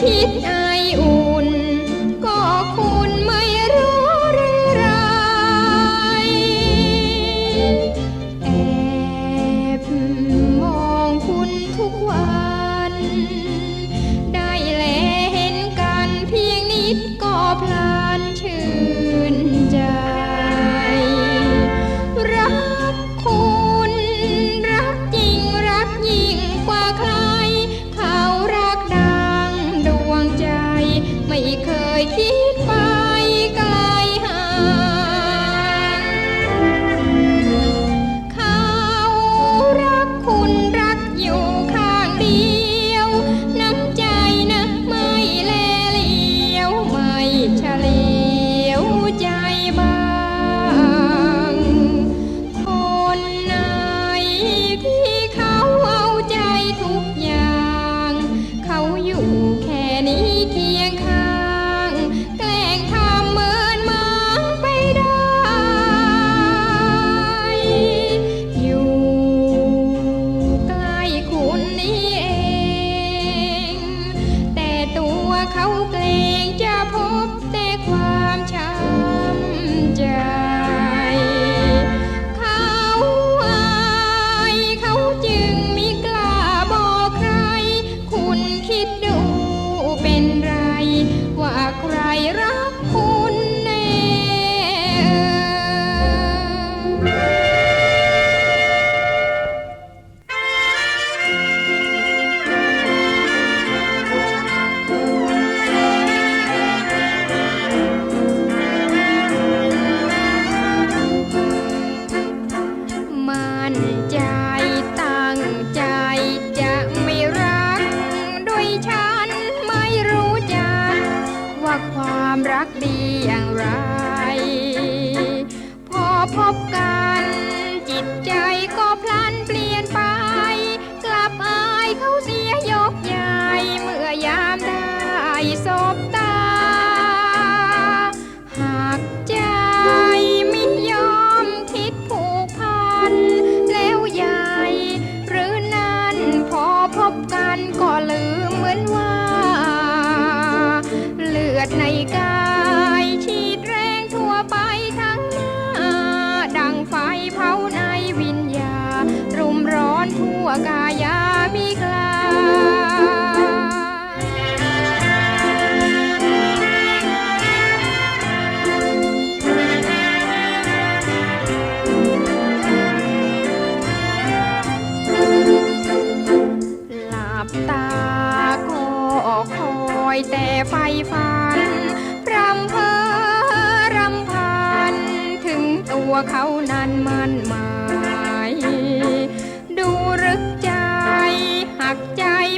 ชิดไออู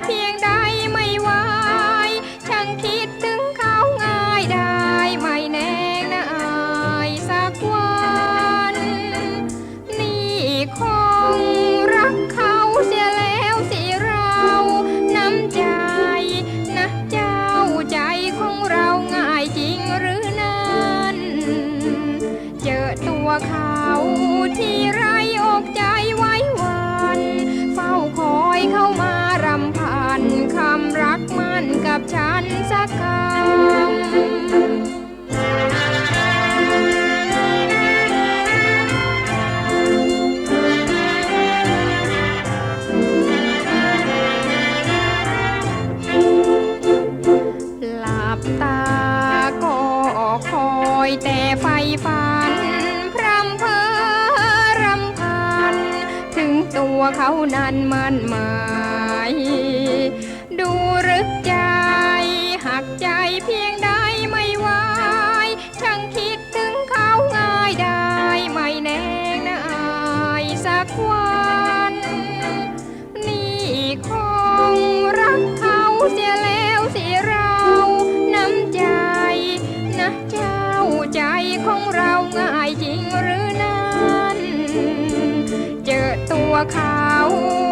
เพียงใด ตาก็คอยแต่ไฟฝันพรำเพอรำพัน ถึงตัวเขานั้นมั่นหมาย ดูรึก วเขา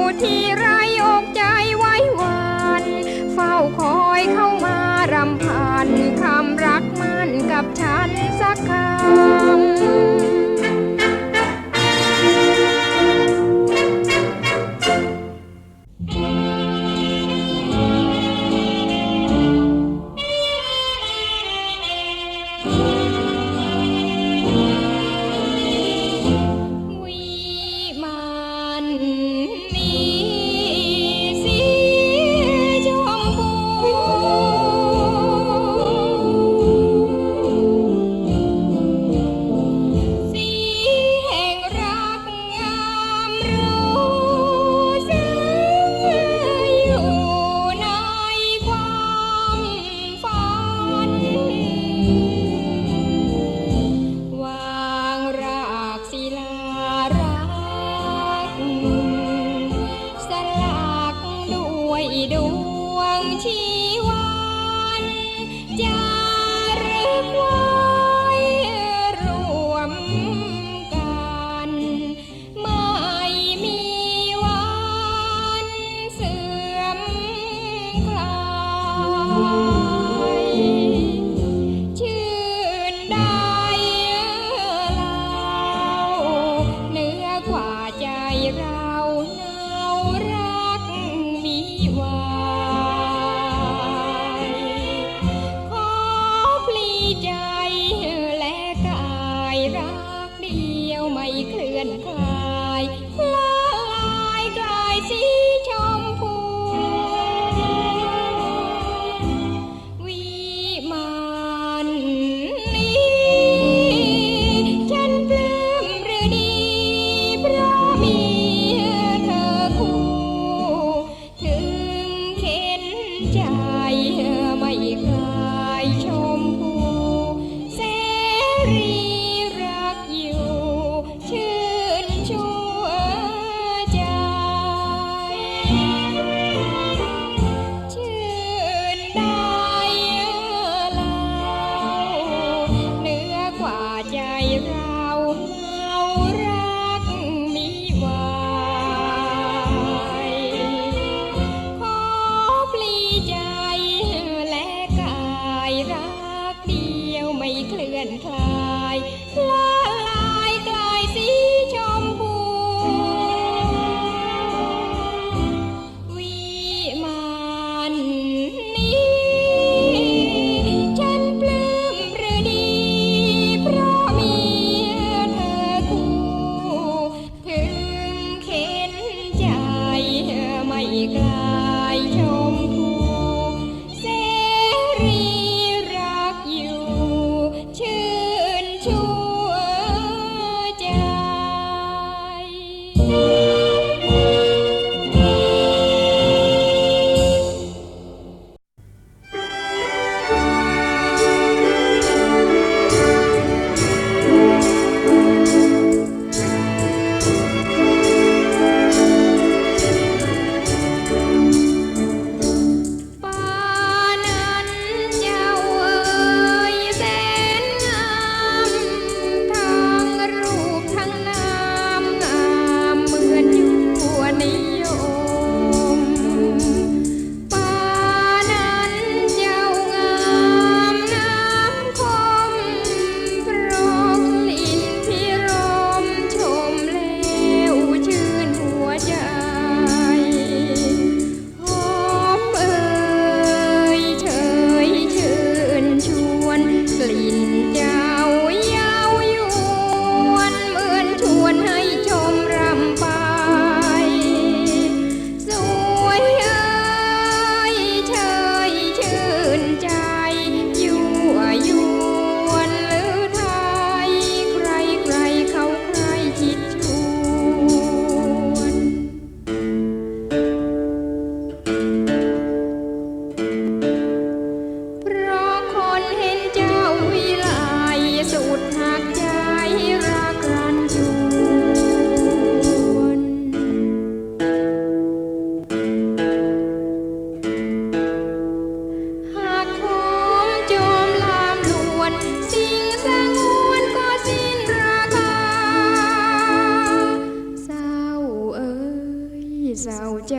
สาวใจ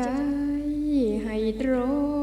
ให้ตรง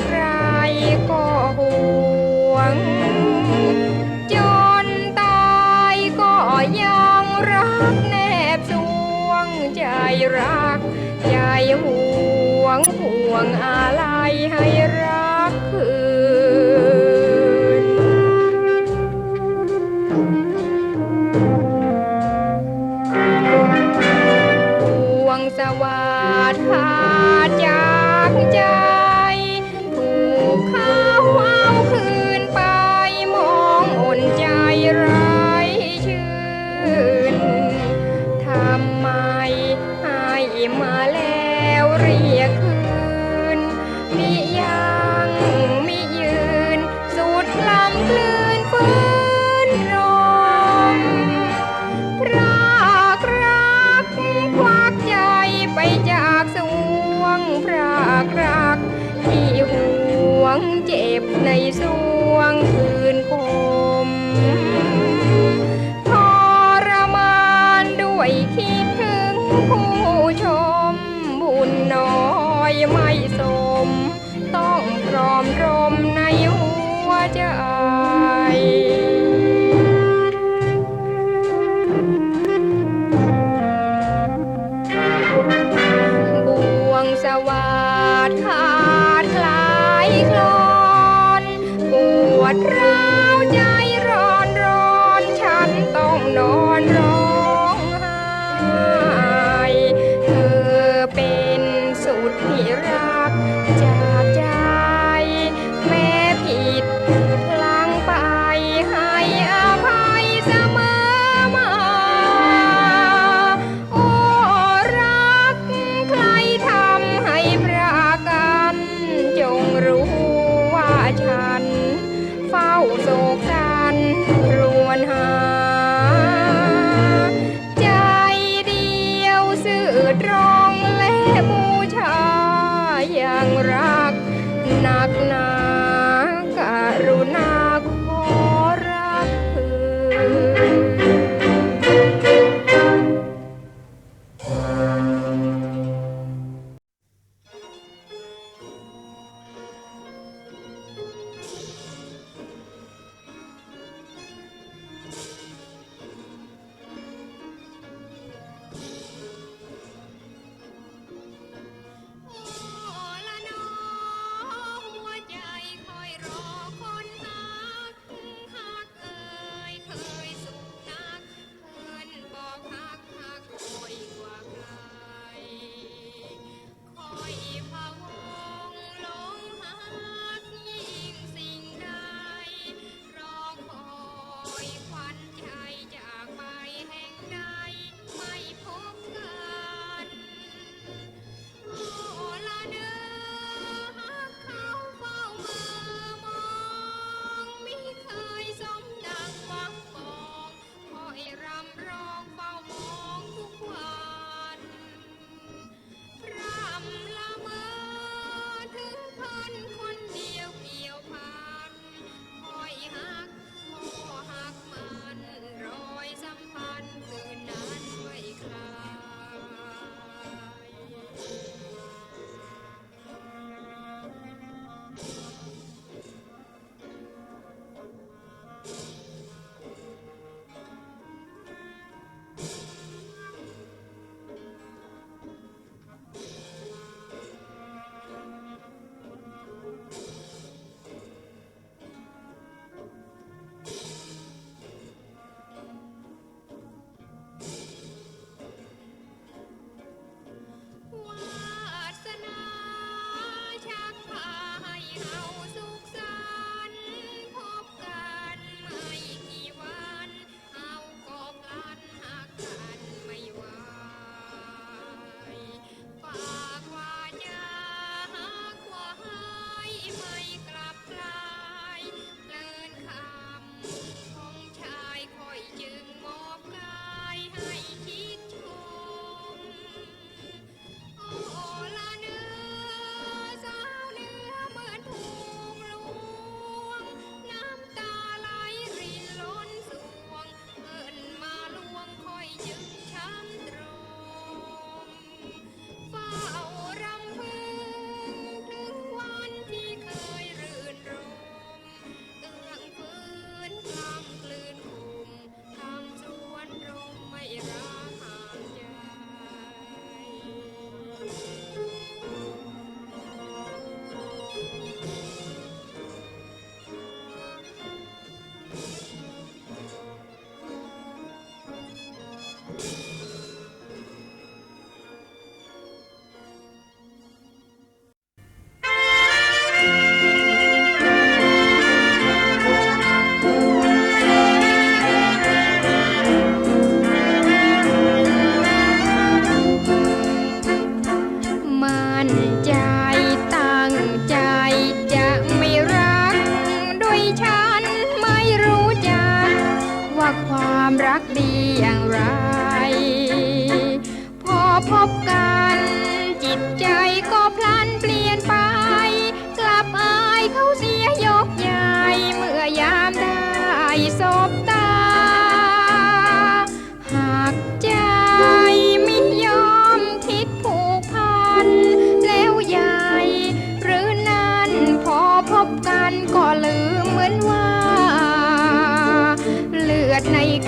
ใครก็ห่วง จนตายก็ยังรักแนบสวง ใจรัก ใจห่วงห่วงอะไรให้รัก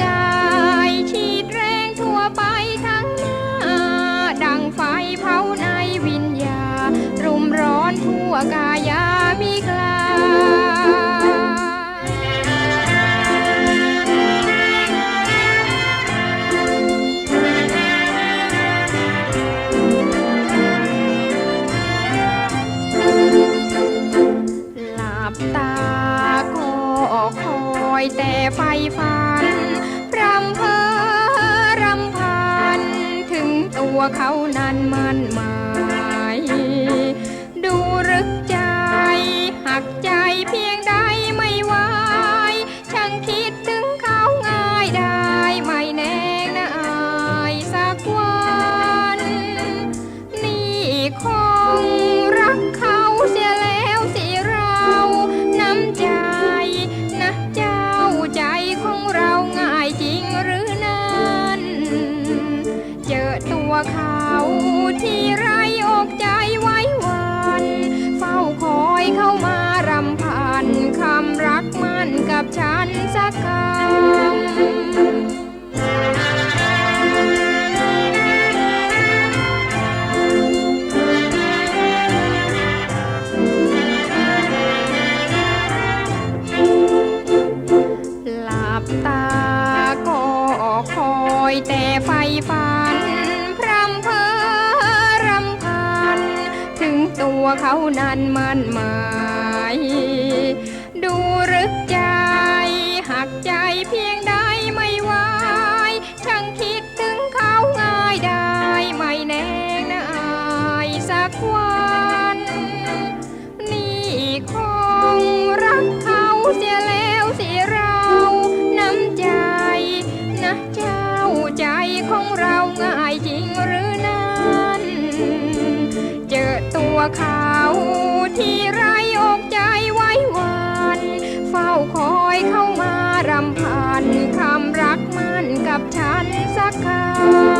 กายฉีดแรงทั่วไปทั้งหน้า ดังไฟเผาในวิญญา รุมร้อนทั่วกายามีกลาบตาคอยแต่ไฟฟ้า เขานั้นมัน ตัวเขานั้นมั่นหมาย ดูรึกใจ หักใจเพียงใดไม่ไหวช่างคิดถึงเขาง่ายได้ไม่แน่นอายสักวัน ที่ไรอกใจไว้วันเฝ้าคอยเข้ามารำพันคำรักมั่นกับฉันสักคำ